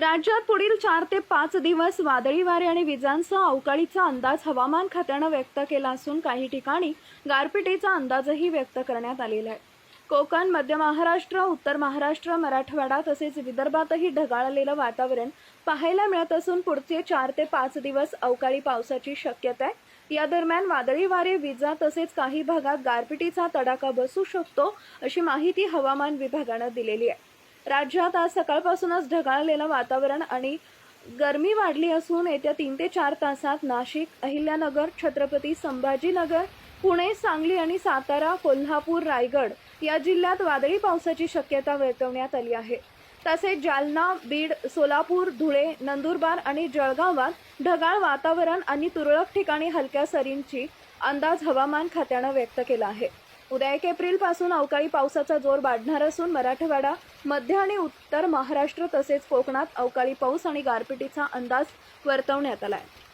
राज्यात पुढील चार ते पाच दिवस वादळी वारे आणि विजांसह अवकाळीचा अंदाज हवामान खात्यानं व्यक्त केला असून काही ठिकाणी गारपिटीचा अंदाजही व्यक्त करण्यात आलेला आहे. कोकण मध्य महाराष्ट्र उत्तर महाराष्ट्र मराठवाडा तसेच विदर्भातही ढगाळलेलं वातावरण पाहायला मिळत असून पुढचे चार ते पाच दिवस अवकाळी पावसाची शक्यता आहे. या दरम्यान वादळी वारे विजा तसेच काही भागात गारपिटीचा तडाखा बसू शकतो अशी माहिती हवामान विभागानं दिलेली आहे. राज्यात आज सकाळपासूनच ढगाळलेलं वातावरण आणि गरमी वाढली असून येत्या तीन ते चार तासात नाशिक अहिल्यानगर छत्रपती संभाजीनगर पुणे सांगली आणि सातारा कोल्हापूर रायगड या जिल्ह्यात वादळी पावसाची शक्यता वर्तवण्यात आली आहे. तसेच जालना बीड सोलापूर धुळे नंदुरबार आणि जळगावात ढगाळ वातावरण आणि तुरळक ठिकाणी हलक्या सरींची अंदाज हवामान खात्यानं व्यक्त केला आहे. उद्या एक एप्रिलपासून अवकाळी पावसाचा जोर वाढणार असून मराठवाडा मध्य आणि उत्तर महाराष्ट्र तसेच कोकणात अवकाळी पाऊस आणि गारपिटीचा अंदाज वर्तवण्यात आला आहे